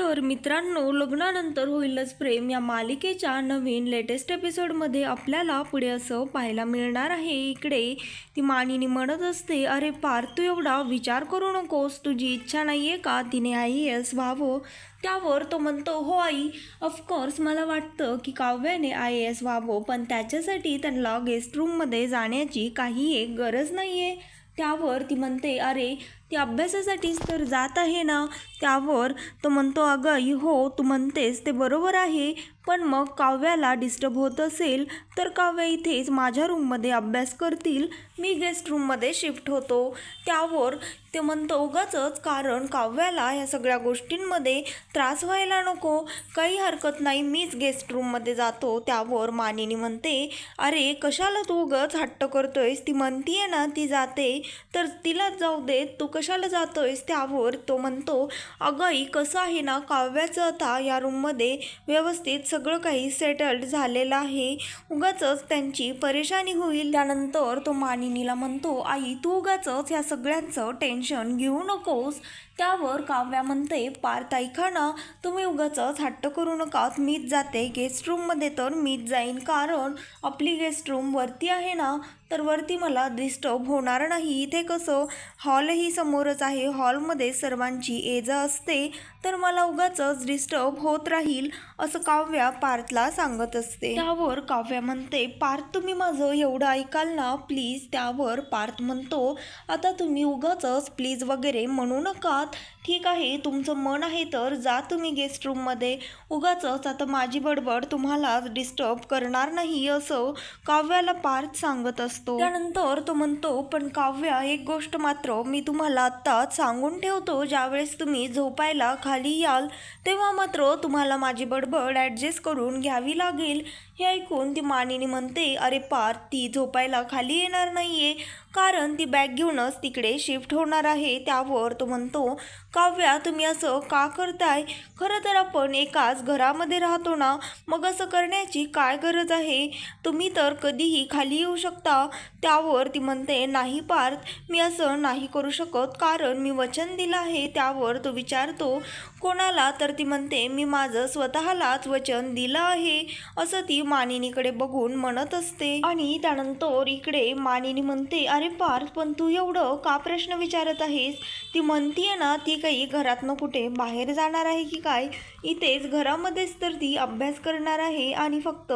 तर मित्रांनो लग्नानंतर होईलच प्रेम. या मालिकेच्या नवीन लेटेस्ट एपिसोडमध्ये आपल्याला पुढे असं पाहायला मिळणार आहे. इकडे ती मानिनी म्हणत असते अरे पार तू एवढा विचार करू नकोस. तुझी इच्छा नाही आहे का? तिने आई एस व्हावं. त्यावर तो म्हणतो हो आई ऑफकोर्स मला वाटतं की काव्याने आय एस व्हावं पण त्याच्यासाठी त्यांना गेस्ट रूममध्ये जाण्याची काही एक गरज नाही आहे त्यावर ती म्हणते अरे ती अभ्यासासाठीच तर जात आहे ना त्यावर तो म्हणतो अगं हो तू म्हणतेस ते बरोबर आहे पण मग काव्याला डिस्टर्ब होत असेल तर काव्य इथेच माझ्या रूममध्ये अभ्यास करतील. मी गेस्ट रूममध्ये शिफ्ट होतो. त्यावर ते म्हणतो उगाचच कारण काव्याला या सगळ्या गोष्टींमध्ये त्रास व्हायला नको. काही हरकत नाही मीच गेस्ट रूममध्ये जातो. त्यावर मानिनी म्हणते अरे कशाला तू उगाच हट्ट करतोयस? ती म्हणतीये ना ती जाते. तर तिलाच जाऊ दे तू कशाला जातोयस? त्यावर तो म्हणतो अगं कसं आहे ना काव्याचं आता या रूममध्ये व्यवस्थित सगळं काही सेटल्ड झालेलं आहे. उगाचच त्यांची परेशानी होईल. त्यानंतर तो मानिनीला म्हणतो आई तू उगाचच या सगळ्यांचं टेन्शन घेऊ नकोस. त्यावर काव्या म्हणते पार्थ ऐका ना. तुम्ही उगाचच हट्ट करू नका मीच जाते गेस्ट रूममध्ये तर मीच जाईन. कारण आपली गेस्ट रूम वरती आहे ना तर वरती मला डिस्टर्ब होणार नाही. इथे कसं? हॉलही समोरच आहे. हॉलमध्ये सर्वांची ये जा असते तर मला उगाचच डिस्टर्ब होत राहील असं काव्या पार्थला सांगत असते. त्यावर काव्या म्हणते पार्थ तुम्ही माझं एवढं ऐकाल ना? प्लीज त्यावर पार्थ म्हणतो आता तुम्ही उगाचच प्लीज वगैरे म्हणू नका ठीक आहे तुमचं मन आहे तर जा तुम्ही गेस्ट रूममध्ये उगाचच आता माझी बडबड तुम्हाला डिस्टर्ब करणार नाही असं काव्याला पार्थ सांगत असतो. त्यानंतर तो म्हणतो पण काव्या एक गोष्ट मात्र मी तुम्हाला आत्ताच सांगून ठेवतो. ज्यावेळेस तुम्ही झोपायला खाली याल तेव्हा मात्र तुम्हाला माझी बडबड ॲडजस्ट करून घ्यावी लागेल. हे ऐकून ती मानिनी म्हणते अरे पार ती झोपायला खाली येणार नाहीये. कारण ती बॅग घेऊनच तिकडे शिफ्ट होणार आहे. त्यावर तो म्हणतो काव्या तुम्ही असं का करताय? खरं तर आपण एकाच घरामध्ये राहतो ना. मग असं करण्याची काय गरज आहे? तुम्ही तर कधीही खाली येऊ शकता. त्यावर ती म्हणते नाही पार्थ मी असं नाही करू शकत. कारण मी वचन दिलं आहे. त्यावर तो विचारतो कोणाला? तर ती म्हणते मी माझं स्वतःलाच वचन दिलं आहे. असं ती मानिनीकडे बघून म्हणत असते. आणि त्यानंतर इकडे मानिनी म्हणते अरे पार्थ पण तू एवढं का प्रश्न विचारत आहेस? ती म्हणतीये ना ती काही घरातनं कुठे बाहेर जाणार आहे की काय? इथेच घरामध्येच तर ती अभ्यास करणार आहे आणि फक्त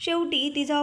शेवटी तिचा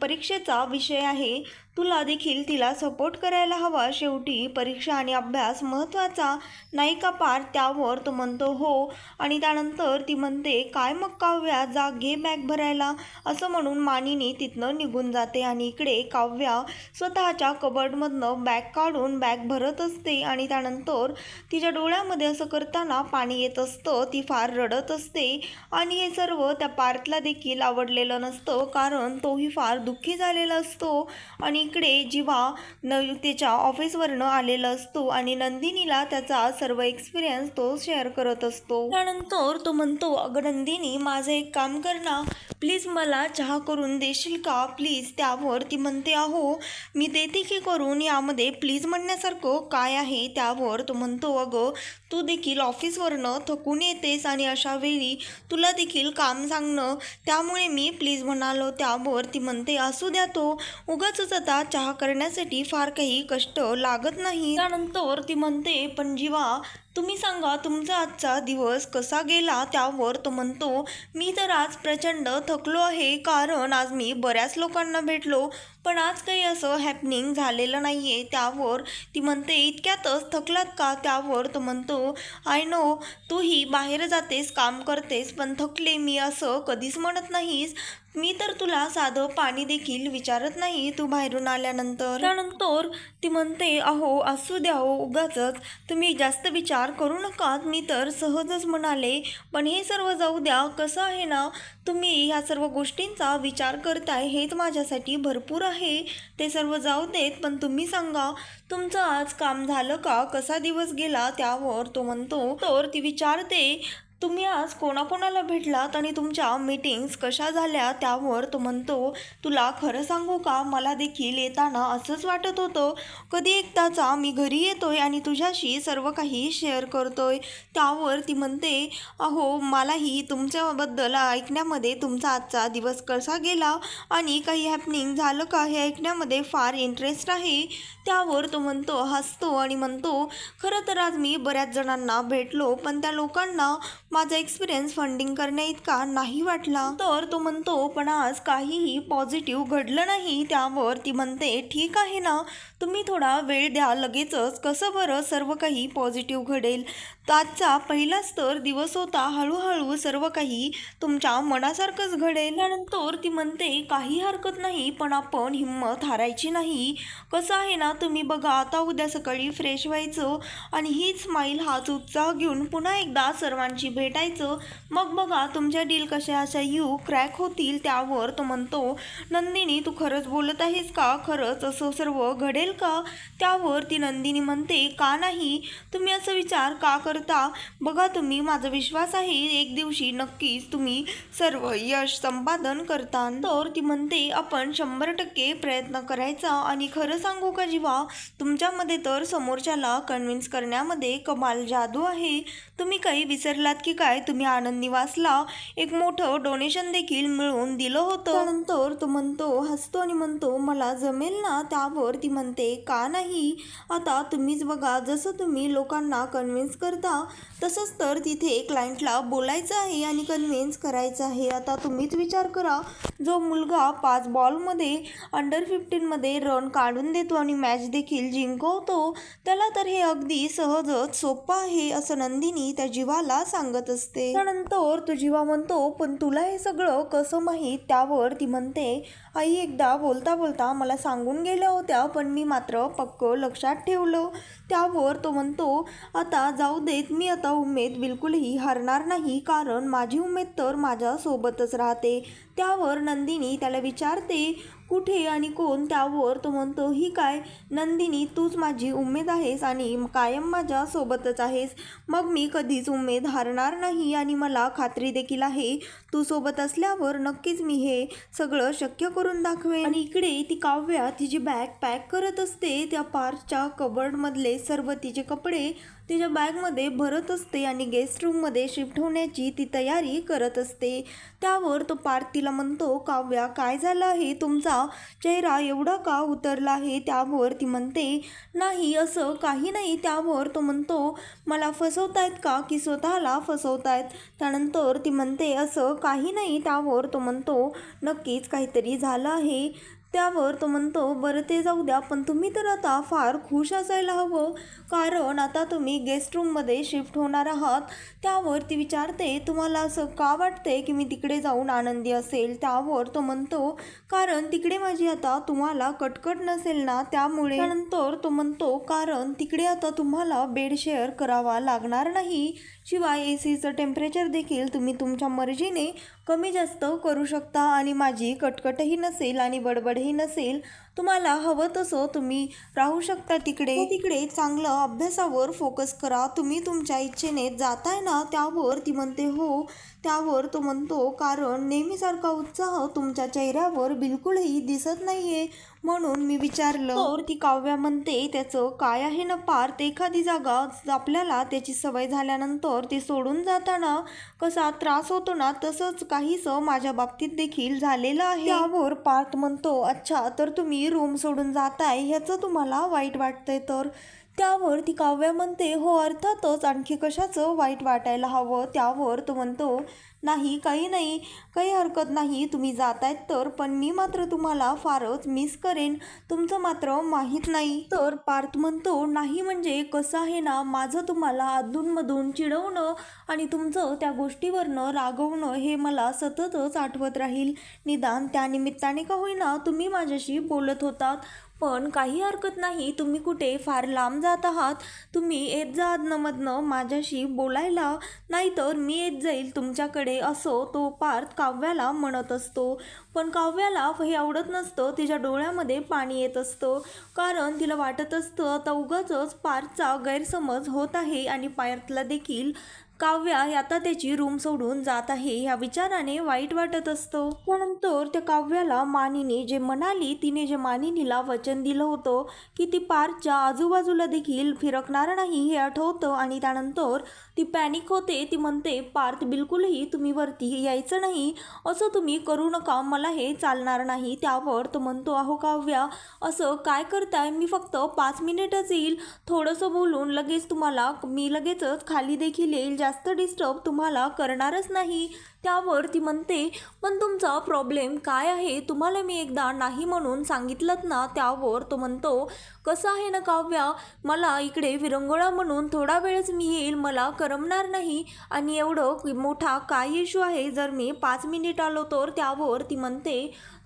परीक्षेचा विषय आहे. तुला देखील तिला सपोर्ट करायला हवा. शेवटी परीक्षा आणि अभ्यास महत्त्वाचा नाही का पार? त्यावर तो म्हणतो हो. आणि त्यानंतर ती म्हणते काय मग काव्या? जा घे बॅग भरायला. असं म्हणून मानिनी तिथनं निघून जाते आणि इकडे काव्या स्वतःच्या कबर्डमधनं बॅग काढून बॅग भरत असते आणि त्यानंतर तिच्या डोळ्यामध्ये असं करताना पाणी येत असतं ती फार रडत असते आणि हे सर्व त्या पार्थला देखील आवडलेलं नसतं कारण तोही फार दुःखी झालेला असतो आणि इकडे जीवा न ऑफिसवरनं आलेला असतो आणि नंदिनीला त्याचा सर्व एक्सपिरियन्स तो शेअर करत असतो. त्यानंतर तो म्हणतो अगं नंदिनी माझं एक काम कर ना. प्लीज मला चहा करून देशील का? प्लीज त्यावर ती म्हणते अहो मी देते की करून? यामध्ये प्लीज म्हणण्यासारखं काय आहे? त्यावर तो म्हणतो अगं तू देखील ऑफिसवरनं थकून येतेस आणि अशा वेळी तुला देखील काम सांगणं त्यामुळे मी प्लीज म्हणालो. त्यावर ती म्हणते असू द्या तो. उगाचच आता चहा करण्यासाठी फार काही कष्ट लागत नाही त्यानंतर ती म्हणते पण जीवा तुम्ही सांगा तुमचा आजचा दिवस कसा गेला त्यावर तो म्हणतो मी तर आज प्रचंड थकलो आहे कारण आज मी बऱ्याच लोकांना भेटलो पण आज काही असं हॅपनिंग झालेलं नाही आहे त्यावर ती म्हणते इतक्यातच थकलात का? त्यावर तो म्हणतो आय नो तूही बाहेर जातेस काम करतेस पण थकले मी असं कधीच म्हणत नाहीस. मी तर तुला साधं पाणी देखील विचारत नाही तू बाहेरून आल्यानंतर. त्यानंतर ती म्हणते अहो असू द्या हो उगाचच. तुम्ही जास्त विचार करू नका मी तर सहजच म्हणाले पण हे सर्व जाऊ द्या. कसं आहे ना तुम्ही ह्या सर्व गोष्टींचा विचार करताय हेच माझ्यासाठी भरपूर आहे. ते सर्व जाऊ देत पण तुम्ही सांगा तुमचं आज काम झालं का? कसा दिवस गेला त्यावर? तो म्हणतो तर ती विचारते तुम्ही आज कोणाकोणाला भेटलात आणि तुमच्या मीटिंग्स कशा झाल्या त्यावर तो म्हणतो तुला खरं सांगू का? मला देखील येताना असंच वाटत होतं. कधी एकदाचा मी घरी येतोय आणि तुझ्याशी सर्व काही शेअर करतोय. त्यावर ती म्हणते अहो मलाही तुमच्याबद्दल ऐकण्यामध्ये तुमचा आजचा दिवस कसा गेला? आणि काही हॅपनिंग झालं का? हे ऐकण्यामध्ये फार इंटरेस्ट आहे. त्यावर तो म्हणतो हसतो आणि म्हणतो खरं तर आज मी बऱ्याच जणांना भेटलो पण त्या लोकांना माझा एक्सपिरियन्स फंडिंग करण्या इतका नाही वाटला. तर तो म्हणतो पण आज काहीही पॉझिटिव्ह घडलं नाही त्यावर ती म्हणते ठीक आहे ना तुम्ही थोडा वेळ द्या लगेचच. कसं बरं सर्व काही पॉझिटिव्ह घडेल? आजचा पहिलाच तर दिवस होता हळूहळू सर्व काही तुमच्या मनासारखंच घडेल. त्यानंतर ती म्हणते काही हरकत नाही पण आपण हिंमत हारायची नाही. कसं आहे ना तुम्ही बघा आता उद्या सकाळी फ्रेश व्हायचं आणि हीच स्माईल हाच उत्साह घेऊन पुन्हा एकदा सर्वांची भेटायचं. मग बघा तुमच्या डील कशा अशा यू क्रॅक होतील त्यावर तो म्हणतो नंदिनी तू खरंच बोलत आहेस का? खरंच असं सर्व घडेल का? त्यावर ती नंदिनी म्हणते का नाही? तुम्ही असं विचार का करता? बघा तुम्ही माझा विश्वास आहे एक दिवशी नक्कीच तुम्ही सर्व यश संपादन करता तर ती म्हणते आपण शंभर टक्के प्रयत्न करायचा आणि खरं सांगू का जीवा? तुमच्यामध्ये तर समोरच्याला कन्व्हिन्स करण्यामध्ये कमाल जादू आहे. तुम्ही काही विसरलात की काय? तुम्ही आनंद निवासला. एक मोठं डोनेशन देखील मिळवून दिलं होतं. त्यानंतर तो म्हणतो हसतो आणि म्हणतो मला जमेल ना त्यावर? ती म्हणते का नाही? आता तुम्हीच बघा जसं तुम्ही लोकांना कन्व्हिन्स करता तसंच तर तिथे क्लायंटला बोलायचं आहे आणि कन्व्हिन्स करायचं आहे. आता तुम्हीच विचार करा. जो मुलगा पाच बॉलमध्ये अंडर फिफ्टीनमध्ये रन काढून देतो आणि मॅच देखील जिंकवतो त्याला तर हे अगदी सहजच सोपं आहे असं नंदिनी त्या जीवाला सांगत असते. त्यानंतर तो जीवा म्हणतो पण तुला हे सगळं कसं माहीत? त्यावर ती म्हणते आई एकदा बोलता बोलता मला सांगून गेल्या होत्या पण मी मात्र पक्क लक्षात ठेवलं. त्यावर तो म्हणतो आता जाऊ देत मी आता उमेद बिलकुलही हरणार नाही कारण माझी उमेद तर माझ्यासोबतच राहते. त्यावर नंदिनी त्याला विचारते कुठे आणि कोण त्यावर तो म्हणतो ही काय? नंदिनी तूच माझी उमेद आहेस आणि कायम माझ्या सोबतच आहेस. मग मी कधीच उमेद हारणार नाही आणि मला खात्री देखील आहे. तू सोबत असल्यावर नक्कीच मी हे सगळं शक्य करून दाखवेन. आणि इकडे ती काव्या तिची बॅग पॅक करत असते. त्या पार्कच्या कबर्डमधले सर्व तिचे कपडे तिच्या बॅगमध्ये भरत असते आणि गेस्ट रूममध्ये शिफ्ट होण्याची ती तयारी करत असते. त्यावर तो पार्थ तिला म्हणतो काव्या काय झालं आहे? तुमचा चेहरा एवढा का उतरला आहे? त्यावर ती म्हणते नाही असं काही नाही. त्यावर तो म्हणतो मला फसवतायत का? की स्वतःला फसवतायत? त्यानंतर ती म्हणते असं काही नाही. त्यावर तो म्हणतो नक्कीच काहीतरी झालं आहे. त्यावर तो म्हणतो बरं ते जाऊ द्या पण तुम्ही तर आता फार खुश असायला हवं. कारण आता तुम्ही गेस्ट रूममध्ये शिफ्ट होणार आहात. त्यावर ती विचारते तुम्हाला असं का वाटते की मी तिकडे जाऊन आनंदी असेल? त्यावर तो म्हणतो कारण तिकडे माझी आता तुम्हाला कटकट नसेल ना त्यामुळे. नंतर तो म्हणतो कारण तिकडे आता तुम्हाला बेड शेअर करावा लागणार नाही. शिवाय ए सीचं टेम्परेचर देखील तुम्ही तुमच्या मर्जीने कमी जास्त करू शकता आणि माझी कटकटही नसेल आणि बडबडही नसेल तुम्हाला हवं तसं तुम्ही राहू शकता तिकडे. तिकडे चांगलं अभ्यासावर फोकस करा. तुम्ही तुमच्या इच्छेने जाताय ना त्यावर ती म्हणते हो त्यावर तो म्हणतो कारण नेहमीसारखा उत्साह तुमच्या चेहऱ्यावर बिलकुलही दिसत नाहीये. म्हणून मी विचारलं तर ती काव्या म्हणते त्याचं काय आहे ना पार्थ एखादी जागा आपल्याला त्याची सवय झाल्यानंतर ती सोडून जाताना कसा त्रास होतो ना तसंच काहीसं माझ्या बाबतीत देखील झालेलं आहे. त्यावर पार्थ म्हणतो अच्छा तर तुम्ही रूम सोडून जाताय ह्याचं तुम्हाला वाईट वाटतंय तर? त्यावर ती काव्या म्हणते हो अर्थातच आणखी कशाचं वाईट वाटायला हवं? त्यावर तो म्हणतो नाही काही नाही काही हरकत नाही तुम्ही जात आहेत तर पण मी मात्र तुम्हाला फारच मिस करेन. तुमचं मात्र माहीत नाही. तर पार्थ म्हणतो नाही म्हणजे कसं आहे ना माझं तुम्हाला अधूनमधून चिडवणं आणि तुमचं त्या गोष्टीवरनं रागवणं हे मला सततच आठवत राहील. निदान त्यानिमित्ताने का होईना तुम्ही माझ्याशी बोलत होतात. पण काही हरकत नाही तुम्ही कुठे फार लांब जात आहात तुम्ही येत जा अधनंमधनं माझ्याशी बोलायला नाहीतर मी येत जाईल तुमच्याकडे असो तो पार्थ काव्याला म्हणत असतो. पण काव्याला हे आवडत नसतं तिच्या डोळ्यामध्ये पाणी येत असतं. कारण तिला वाटत असतं आता उगाचच पार्थचा गैरसमज होत आहे आणि पार्थला देखील काव्या आता त्याची रूम सोडून जात आहे. ह्या विचाराने वाईट वाटत असतो. त्यानंतर त्या काव्याला मानिनी जे म्हणाली तिने जे मानिनीला वचन दिलं होतं की ती पार्कच्या आजूबाजूला देखील फिरकणार नाही हे आठवतं आणि त्यानंतर ती पॅनिक होते. ती म्हणते पार्थ बिलकुलही तुम्ही वरती यायचं नाही. असं तुम्ही करू नका. मला हे चालणार नाही. त्यावर तो म्हणतो अहो काव्या असं काय करताय? मी फक्त पाच मिनिटच येईल. थोडंसं बोलून लगेच तुम्हाला मी लगेचच खाली देखील येईल. जास्त डिस्टर्ब तुम्हाला करणारच नाही. त्यावर ती म्हणते पण तुमचा प्रॉब्लेम काय आहे? तुम्हाला मी एकदा नाही म्हणून सांगितलं ना त्यावर. तो म्हणतो कसं आहे ना काव्या? मला इकडे विरंगुळा म्हणून थोडा वेळच मी येईल. मला करमणार नाही. आणि एवढं मोठा काय इशू आहे? जर मी पाच मिनिट आलो तर त्यावर ती म्हणते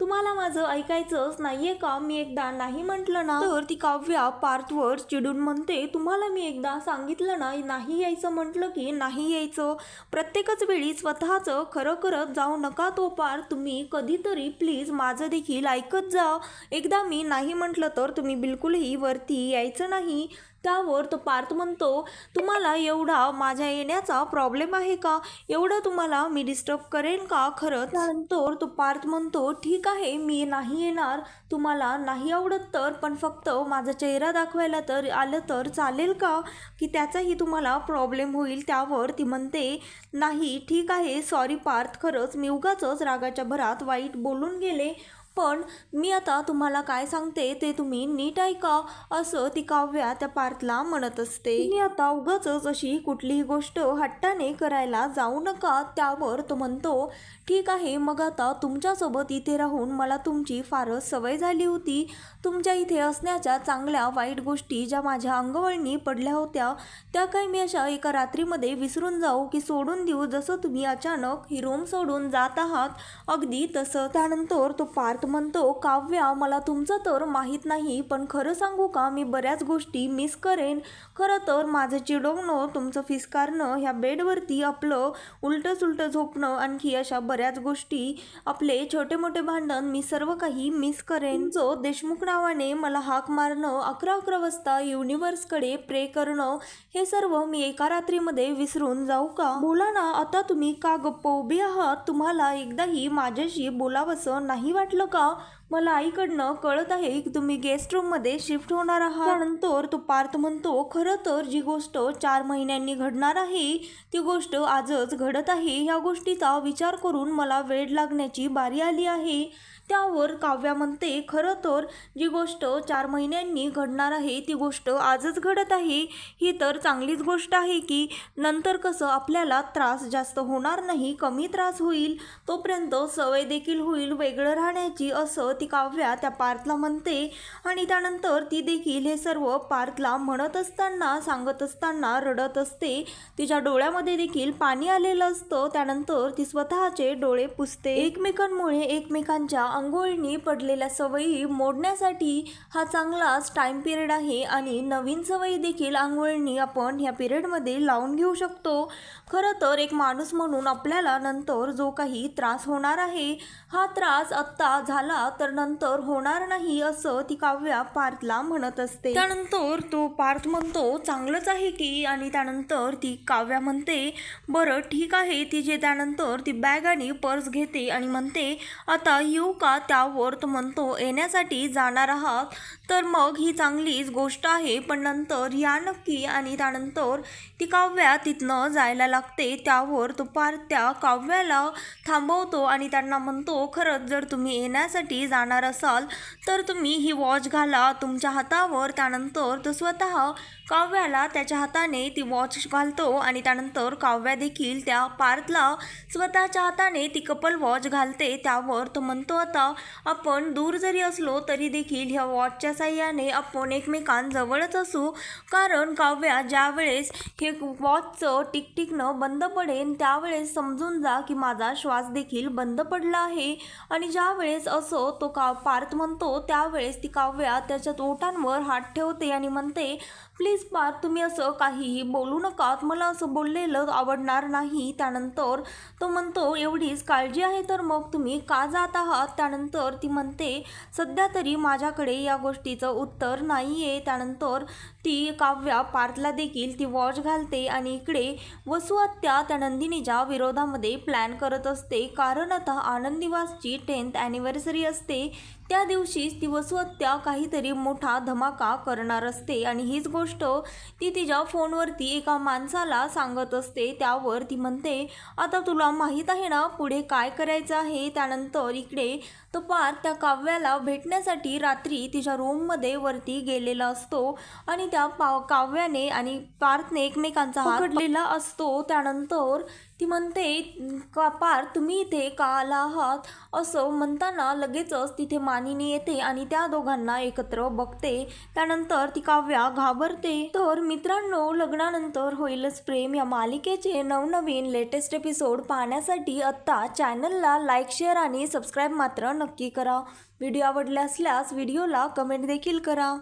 तुम्हाला माझं ऐकायचंच नाहीये का? मी एकदा नाही म्हटलं ना? तर ती काव्या पार्थवर चिडून म्हणते तुम्हाला मी एकदा सांगितलं ना नाही यायचं म्हटलं की नाही यायचं? प्रत्येकच वेळी स्वतःचं खरं करत जाऊ नका तो पार. तुम्ही कधीतरी प्लीज माझं देखील ऐकत जा. एकदा मी नाही म्हटलं तर तुम्ही बिलकुलही वरती यायचं नाही. त्यावर तो पार्थ म्हणतो तुम्हाला एवढा माझ्या येण्याचा प्रॉब्लेम आहे का? एवढं तुम्हाला मी डिस्टर्ब करेन का? खरंच. त्यानंतर तो पार्थ म्हणतो ठीक आहे मी नाही येणार. तुम्हाला नाही आवडत तर पण फक्त माझा चेहरा दाखवायला तर आलं तर चालेल का? की त्याचाही तुम्हाला प्रॉब्लेम होईल त्यावर. ती म्हणते नाही ठीक आहे सॉरी पार्थ खरंच मी उगाचच रागाच्या भरात वाईट बोलून गेले. पण मी आता तुम्हाला काय सांगते ते तुम्ही नीट ऐका असं ती काव्या त्या पार्थला म्हणत असते. मी आता उगाच अशी कुठलीही गोष्ट हट्टाने करायला जाऊ नका त्यावर तो म्हणतो ठीक आहे मग आता तुमच्यासोबत इथे राहून मला तुमची फारच सवय झाली होती. तुमच्या इथे असण्याच्या चांगल्या वाईट गोष्टी ज्या माझ्या अंगवळणी पडल्या होत्या त्या काही मी अशा एका रात्रीमध्ये विसरून जाऊ की सोडून देऊ. जसं तुम्ही अचानक ही रूम सोडून जात आहात अगदी तसं. त्यानंतर तो पार्थ म्हणतो काव्या मला तुमचं तर माहीत नाही पण खरं सांगू का? मी बऱ्याच गोष्टी मिस करेन. खरं तर माझं चिडवणं तुमचं फिसकारणं ह्या बेडवरती आपलं उलटं सुलटं झोपणं आणखी अशा बऱ्याच गोष्टी आपले छोटे मोठे भांडण मी सर्व काही मिस करेन. जो देशमुख नावाने मला हाक मारणं अकरा अकरा वाजता युनिवर्सकडे प्रे करणं हे सर्व मी एका रात्रीमध्ये विसरून जाऊ का? बोला ना आता तुम्ही का गप्प उभी आहात? तुम्हाला एकदाही माझ्याशी बोलावंसं नाही वाटलं का मला आईकडनं कळत आहे की तुम्ही गेस्ट रूममध्ये शिफ्ट होणार आहात. नंतर तो पार्थ म्हणतो खरं तर जी गोष्ट चार महिन्यांनी घडणार आहे ती गोष्ट आजच घडत आहे. ह्या गोष्टीचा विचार करून मला वेळ लागण्याची बारी आली आहे. त्यावर काव्या म्हणते खरं तर जी गोष्ट चार महिन्यांनी घडणार आहे ती गोष्ट आजच घडत आहे. ही तर चांगलीच गोष्ट आहे की नंतर कसं आपल्याला त्रास जास्त होणार नाही कमी त्रास होईल. तोपर्यंत सवय देखील होईल वेगळं राहण्याची असं ती काव्या त्या पार्थला म्हणते. आणि त्यानंतर ती देखील हे सर्व पार्थला म्हणत असताना सांगत असताना रडत असते. तिच्या डोळ्यामध्ये देखील पाणी आलेलं असतं. त्यानंतर ती स्वतःचे डोळे पुसते. एकमेकांमुळे एकमेकांच्या अंघोळणी पडलेल्या सवयी मोडण्यासाठी हा चांगलाच टाइम पिरियड आहे. आणि नवीन सवयी देखील आंघोळणी आपण ह्या पिरियडमध्ये लावून घेऊ शकतो. खरं तर एक माणूस म्हणून आपल्याला नंतर जो काही त्रास होणार आहे हा त्रास आत्ता झाला तर नंतर होणार नाही असं ती काव्या पार्थला म्हणत असते. त्यानंतर तो पार्थ म्हणतो चांगलंच आहे की आणि त्यानंतर ती काव्या म्हणते बरं ठीक आहे. ती जे त्यानंतर ती बॅग आणि पर्स घेते आणि म्हणते आता येऊ का त्यावर? तो म्हणतो येण्यासाठी जाणार आहात. तर मग ही चांगलीच गोष्ट आहे पण नंतर या नक्की आणि त्यानंतर ती काव्या तिथनं जायला लागते. त्यावर तो पार्थ त्या काव्याला थांबवतो आणि त्यांना म्हणतो खरंच जर तुम्ही येण्यासाठी जाणार असाल तर तुम्ही ही वॉच घाला तुमच्या हातावर त्यानंतर तो स्वतः काव्याला त्याच्या हाताने ती वॉच घालतो आणि त्यानंतर काव्या देखील त्या पार्थला स्वतःच्या हाताने ती कपल वॉच घालते. त्यावर तो म्हणतो आता आपण दूर जरी असलो तरी देखील ह्या वॉचच्या साह्याने आपण एकमेकांजवळच असू. कारण काव्या ज्यावेळेस हे वॉचचं टिकटिकनं बंद पडेल त्यावेळेस समजून जा की माझा श्वास देखील बंद पडला आहे. आणि ज्यावेळेस असो तो का पार्थ म्हणतो त्यावेळेस ती काव्या त्याच्या तोटांवर हात ठेवते आणि म्हणते प्लीज पार तुम्ही असं काहीही बोलू नका. मला असं बोललेलं आवडणार नाही. त्यानंतर तो म्हणतो एवढीच काळजी आहे तर मग तुम्ही का जात आहात? त्यानंतर ती म्हणते सध्या तरी माझ्याकडे या गोष्टीचं उत्तर नाही आहे त्यानंतर ती काव्या पार्थला देखील ती वॉच घालते आणि इकडे वसुआत्या त्या नंदिनीच्या विरोधामध्ये प्लॅन करत असते. कारण आता आनंदीवासची टेन्थ ॲनिव्हर्सरी असते. त्या दिवशीच ती वसू काहीतरी मोठा धमाका करणार असते आणि हीच गोष्ट ती तिच्या फोनवरती एका माणसाला सांगत असते. त्यावर ती म्हणते आता तुला माहीत आहे ना पुढे काय करायचं आहे? त्यानंतर इकडे तो पार त्या काव्याला भेटण्यासाठी रात्री तिच्या रूममध्ये वरती गेलेला असतो आणि त्या पाव काव्याने आणि पार्थने एकमेकांचा हात पकडलेला असतो. त्यानंतर ती म्हणते का पार तुम्ही इथे का आला आहात? असं म्हणताना लगेचच तिथे मानिनी येते आणि त्या दोघांना एकत्र बघते. त्यानंतर ती काव्या घाबरते. तर मित्रांनो लग्नानंतर होईलच प्रेम. या मालिकेचे नवनवीन लेटेस्ट एपिसोड पाहण्यासाठी आत्ता चॅनलला लाईक शेअर आणि सबस्क्राईब मात्र नक्की करा. व्हिडिओ आवडला असल्यास व्हिडिओला कमेंट देखील करा.